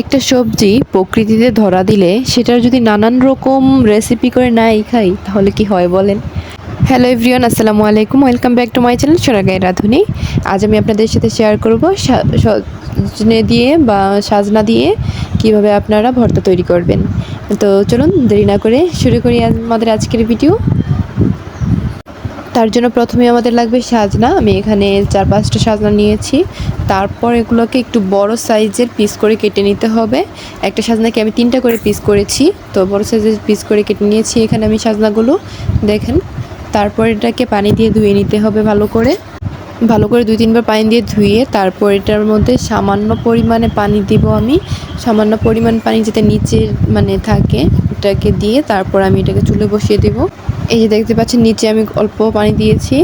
একটা সবজি প্রকৃতিতে ধরা দিলে সেটার যদি নানান রকম রেসিপি করে নাই খাই, তাহলে কি হয় বলেন? হ্যালো এভরিওয়ান আসসালামু আলাইকুম। Welcome back to my channel সোনাগাই রাধুনি। আজ আমি আপনাদের সাথে শেয়ার করব সজনে দিয়ে বা সাজনা দিয়ে কীভাবে আপনারা ভর্তা তৈরি করবেন। তো চলুন দেরি না করে শুরু করি আমাদের আজকের ভিডিও তার জন্য প্রথমে আমাদের লাগবে সাজনা। আমি এখানে চার পাঁচটা সাজনা নিয়েছি। তারপর এগুলোকে একটু বড় সাইজের পিস করে কেটে নিতে হবে। একটা সাজনাকে আমি তিনটা করে পিস করেছি। তো বড় সাইজের পিস করে কেটে নিয়েছি এখানে আমি সাজনাগুলো। দেখেন, তারপর এটাকে পানি দিয়ে ধুয়ে নিতে হবে ভালো করে। ভালো করে দুই তিনবার পানি দিয়ে ধুয়ে তারপর এটার মধ্যে সামান্য পরিমাণে পানি দিব আমি। সামান্য পরিমাণ পানি যাতে নিচে মানে থাকে, এটাকে দিয়ে তারপর আমি এটাকে চুলে বসিয়ে দেব। এই যে দেখতে পাচ্ছেন, নিচে আমি অল্প পানি দিয়েছি।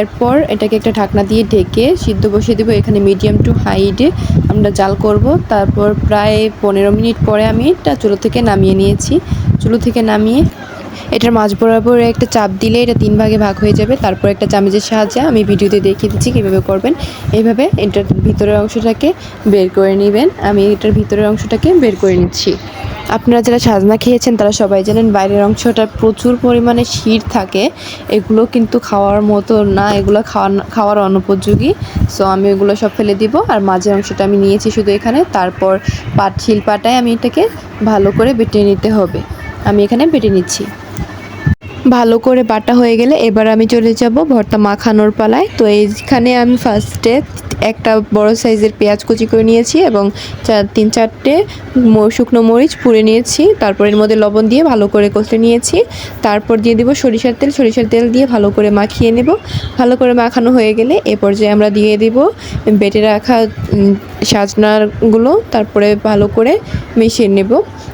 এরপর এটাকে একটা ঢাকনা দিয়ে ঢেকে সিদ্ধ বসিয়ে দেবো এখানে মিডিয়াম টু হাইটে। আমরা জাল করব, তারপর প্রায় পনেরো মিনিট পরে আমি এটা চুলো থেকে নামিয়ে নিয়েছি। চুলো থেকে নামিয়ে এটার মাঝ বরাবর একটা চাপ দিলে এটা তিন ভাগে ভাগ হয়ে যাবে। তারপর একটা চামচের সাহায্যে আমি ভিডিওতে দেখিয়ে দিচ্ছি কীভাবে করবেন। এইভাবে এটার ভিতরের অংশটাকে বের করে নেবেন। আমি এটার ভিতরের অংশটাকে বের করে নিচ্ছি। আপনারা যারা সাজনা খেয়েছেন, তারা সবাই জানেন বাইরের অংশটা প্রচুর পরিমাণে শির থাকে। এগুলো কিন্তু খাওয়ার মতো না, এগুলো খাওয়া খাওয়ার অনুপযোগী। সো আমি এগুলো সব ফেলে দিব আর মাঝের অংশটা আমি নিয়েছি শুধু এখানে। তারপর পাট শিল পাটায় আমি এটাকে ভালো করে বেটে নিতে হবে। আমি এখানে বেটে নিচ্ছি। ভালো করে বাটা হয়ে গেলে এবার আমি চলে যাব ভর্তা মাখানোর পালায়। তো এইখানে আমি ফার্স্টে একটা বড় সাইজের পেঁয়াজ কুচি করে নিয়েছি এবং চার তিন চারটে শুকনো মরিচ পুড়ে নিয়েছি। তারপর এর মধ্যে লবণ দিয়ে ভালো করে কষলে নিয়েছি। তারপর দিয়ে দিব সরিষার তেল। সরিষার তেল দিয়ে ভালো করে মাখিয়ে নেব। ভালো করে মাখানো হয়ে গেলে এ পর্যায়ে আমরা দিয়ে দিব বেটে রাখা সাজনাগুলো। তারপরে ভালো করে মিশিয়ে নেব।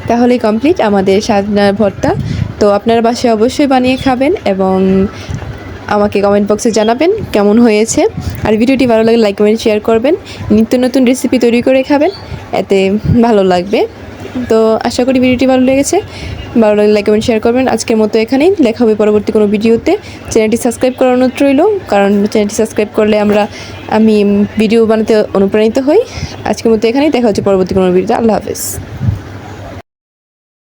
তাহলেই কমপ্লিট আমাদের সাজনার ভর্তা। তো আপনারা বাসায় অবশ্যই বানিয়ে খাবেন এবং আমাকে কমেন্ট বক্সে জানাবেন কেমন হয়েছে। আর ভিডিওটি ভালো লাগলে লাইক কমেন্ট শেয়ার করবেন। নিত্য নতুন রেসিপি তৈরি করে খাবেন, এতে ভালো লাগবে। তো আশা করি ভিডিওটি ভালো লেগেছে। ভালো লাগলে লাইক কমেন্ট শেয়ার করবেন। আজকের মতো এখানেই। দেখা হবে পরবর্তী কোনো ভিডিওতে। চ্যানেলটি সাবস্ক্রাইব করার অনুরোধ রইল, কারণ চ্যানেলটি সাবস্ক্রাইব করলে আমরা, আমি ভিডিও বানাতে অনুপ্রাণিত হই। আজকের মতো এখানেই। দেখা হচ্ছে পরবর্তী কোনো ভিডিওতে। আল্লাহ হাফেজ।